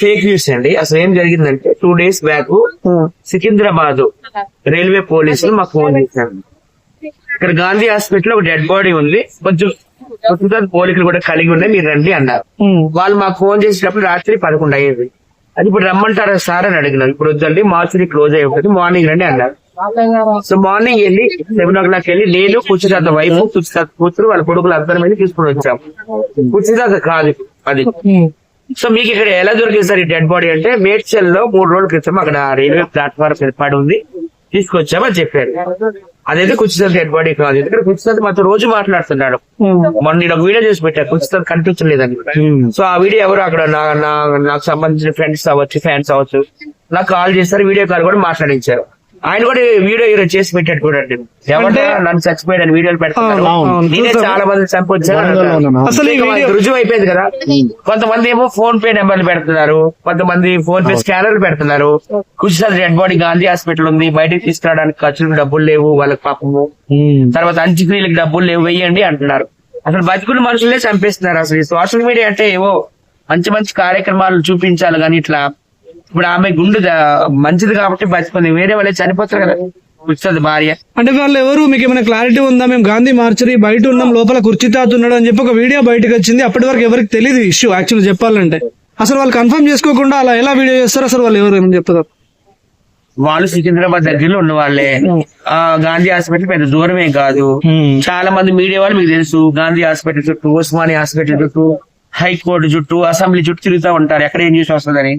Fake news అండి. అసలు ఏం జరిగిందంటే two days back Secunderabad railway పోలీసులు మాకు ఫోన్ చేశారు. ఇక్కడ గాంధీ హాస్పిటల్ ఒక డెడ్ బాడీ ఉంది. కొంచెం ప్రస్తుతం పోలికలు కూడా కలిగి ఉన్నాయి మీరు రండి అన్నారు. వాళ్ళు మాకు ఫోన్ చేసేటప్పుడు రాత్రి పదకొండు అయ్యేది. అది ఇప్పుడు రమ్మంటారా సార్ అని అడిగినారు. ఇప్పుడు వద్దండి మార్చురీ క్లోజ్ అయి ఉంటుంది మార్నింగ్ రండి అన్నారు. సో మార్నింగ్ వెళ్ళి సెవెన్ ఓ క్లాక్ వెళ్ళి నేను కుచితాత వైఫ్ కుచితాత కూతురు వాళ్ళ కొడుకులు అందరం వెళ్ళి తీసుకుని వచ్చాం. కుచితాత కాదు అది. సో మీకు ఇక్కడ ఎలా దొరికింది సార్ ఈ డెడ్ బాడీ అంటే మేడ్చల్లో మూడు రోజుల క్రితం అక్కడ రైల్వే ప్లాట్ఫామ్ ఏర్పాటు ఉంది. తీసుకొచ్చామని చెప్పారు. అదైతే కుచిత డెడ్ బాడీ కాదు. ఎందుకంటే కుచిత మాతో రోజు మాట్లాడుతున్నాడు. మొన్న నేను ఒక వీడియో చేసి పెట్టా. కుచిత కనిపించలేదని. సో ఆ వీడియో ఎవరు అక్కడ నా నా- నాకు సంబంధించిన ఫ్రెండ్స్ అవ్వచ్చు ఫ్యాన్స్ అవ్వచ్చు నాకు కాల్ చేస్తారు వీడియో కాల్ కూడా మాట్లాడించారు. ఆయన కూడా వీడియో ఈరోజు చేసి పెట్టాడు చూడండి. ఎవరు నన్ను చచ్చిపోయాడు వీడియోలు పెడతాను నేనే. చాలా మంది చంపొచ్చాను అసలు ఈ వీడియో రుజువు అయిపోయింది కదా? కొంతమంది ఏమో ఫోన్ పే నెంబర్లు పెడుతున్నారు. కొంతమంది ఫోన్ పే స్కానర్లు పెడుతున్నారు. కుషిసారి డెడ్ బాడీ గాంధీ హాస్పిటల్ ఉంది. బయటకు తీసుకురావడానికి ఖర్చులకు డబ్బులు లేవు. వాళ్ళకి పాపము. తర్వాత అంత్యక్రియలకు డబ్బులు లేవు. వెయ్యండి అంటున్నారు. అసలు బతుకున్న మనుషులే చంపేస్తున్నారు. అసలు ఈ సోషల్ మీడియా అంటే ఏవో మంచి మంచి కార్యక్రమాలు చూపించాలి కానీ ఇట్లా ఇప్పుడు ఆమె గుండె మంచిది కాబట్టి బతుకుంది. వేరే వాళ్ళే చనిపోతారు కదా. భార్య. అంటే వాళ్ళు ఎవరు? మీకు ఏమైనా క్లారిటీ ఉందా? మేము గాంధీ మార్చరీ బయట ఉన్నాం లోపల కుర్చీతాత ఉన్నాడు అని చెప్పి ఒక వీడియో బయటకు వచ్చింది. అప్పటి వరకు ఎవరికి తెలియదు ఇష్యూ యాక్చువల్ చెప్పాలంటే. అసలు వాళ్ళు కన్ఫర్మ్ చేసుకోకుండా అలా ఎలా వీడియో చేస్తారు అసలు వాళ్ళు ఎవరు ఏమని చెప్తారు? వాళ్ళు సికింద్రాబాద్ దగ్గరలో ఉన్న వాళ్ళే ఆ గాంధీ హాస్పిటల్ పెద్ద దూరమే కాదు. చాలా మంది మీడియా వాళ్ళు మీకు తెలుసు. గాంధీ హాస్పిటల్ చుట్టూ ఉస్మానియా హాస్పిటల్ చుట్టూ. హైకోర్టు చుట్టూ అసెంబ్లీ చుట్టూ తిరుగుతూ ఉంటారు. ఎక్కడ ఏం చేసి వస్తుందని?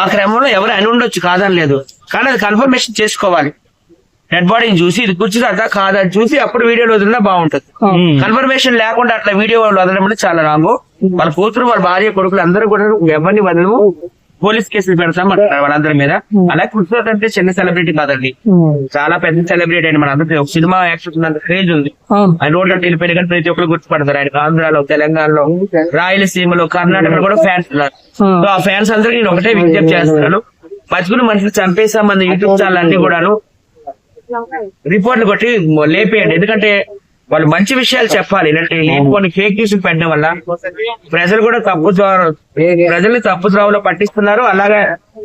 ఆ క్రమంలో ఎవరు అని ఉండొచ్చు కాదని లేదు. కానీ అది కన్ఫర్మేషన్ చేసుకోవాలి. డెడ్ బాడీని చూసి ఇది కూర్చుందా కాదని చూసి అప్పుడు వీడియోలో వదిలినా బాగుంటుంది. కన్ఫర్మేషన్ లేకుండా అట్లా వీడియో వదలడం అనేది చాలా రాంగు వాళ్ళ కూతురు వాళ్ళ భార్య కొడుకులు అందరూ కూడా ఎవరిని వదలము? పోలీస్ కేసులు పెడతాం వాళ్ళందరి మీద. అలా కృష్ణ అంటే చిన్న సెలబ్రిటీ కాదండి. చాలా పెద్ద సెలబ్రిటీ అండి మన అందరికీ. ఒక సినిమా యాక్షన్ ఉన్నంత క్రేజ్ ఉంది. ఆయన రోడ్లు అంటే వెళ్ళిపోయిన కానీ ప్రతి ఒక్కరు గుర్తుపడతారు. ఆయన ఆంధ్రాలో తెలంగాణలో రాయలసీమలో కర్ణాటకలో కూడా ఫ్యాన్స్ ఉన్నారు. సో ఆ ఫ్యాన్స్ అందరికీ నేను ఒకటే విజ్ఞప్తి చేస్తున్నాను. బతుకుని మనుషులు చంపేసామని యూట్యూబ్ ఛానల్ అన్ని కూడాను రిపోర్ట్లు కొట్టి లేపేయండి. ఎందుకంటే వాళ్ళు మంచి విషయాలు చెప్పాలి. లేనిపోని ఫేక్ న్యూస్ పెట్టడం వల్ల ప్రజలు కూడా తప్పు ప్రజల్ని తప్పు త్రోవలో పట్టిస్తున్నారు. అలాగే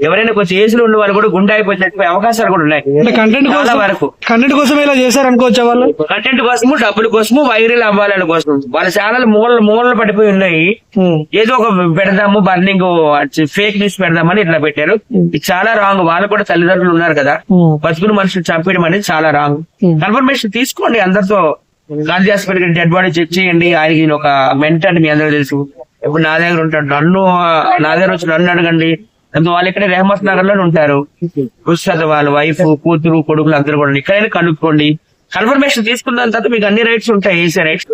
ఎవరైనా కొంచెం ఏసులు ఉన్న వాళ్ళు కూడా గుండె అయిపోయే అవకాశాలు కూడా ఉన్నాయి. కంటెంట్ కోసం వరకు. కంటెంట్ కోసం ఇలా చేశారు అనుకోవచ్చా వాళ్ళు? కంటెంట్ కోసము డబ్బుల కోసము వైరల్ అవ్వాలని కోసం వాళ్ళ ఛానల్ మూలలు మూలలు పడిపోయి ఉన్నాయి. ఏదో ఒక పెడదాము బర్నింగ్ ఫేక్ న్యూస్ పెడదామని ఇట్లా పెట్టారు. ఇది చాలా రాంగ్ వాళ్ళు కూడా తల్లిదండ్రులు ఉన్నారు కదా. బతుకుని మనుషులు చంపేయడం అనేది చాలా రాంగ్ కన్ఫర్మేషన్ తీసుకోండి అందరితో. Gandhi hospital dead body check చేయండి. ఆయనకి ఈయన ఒక మెంట్ అని మీ అందరూ తెలుసు. ఇప్పుడు నా దగ్గర ఉంటాడు. నన్ను నా దగ్గర వచ్చి నన్ను అడగండి. వాళ్ళు ఇక్కడ రెహమత్ నగర్లో ఉంటారు. ఉస్తాద్ వాళ్ళ వైఫ్ కూతురు కొడుకులు అందరూ కూడా ఇక్కడైనా కనుక్కోండి. కన్ఫర్మేషన్ తీసుకున్న తర్వాత మీకు అన్ని రైట్స్ ఉంటాయి. వేసే రైట్స్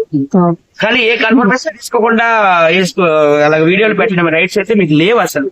కానీ ఏ కన్ఫర్మేషన్ తీసుకోకుండా వేసుకో అలా వీడియోలు పెట్టిన రైట్స్ అయితే మీకు లేవు అసలు.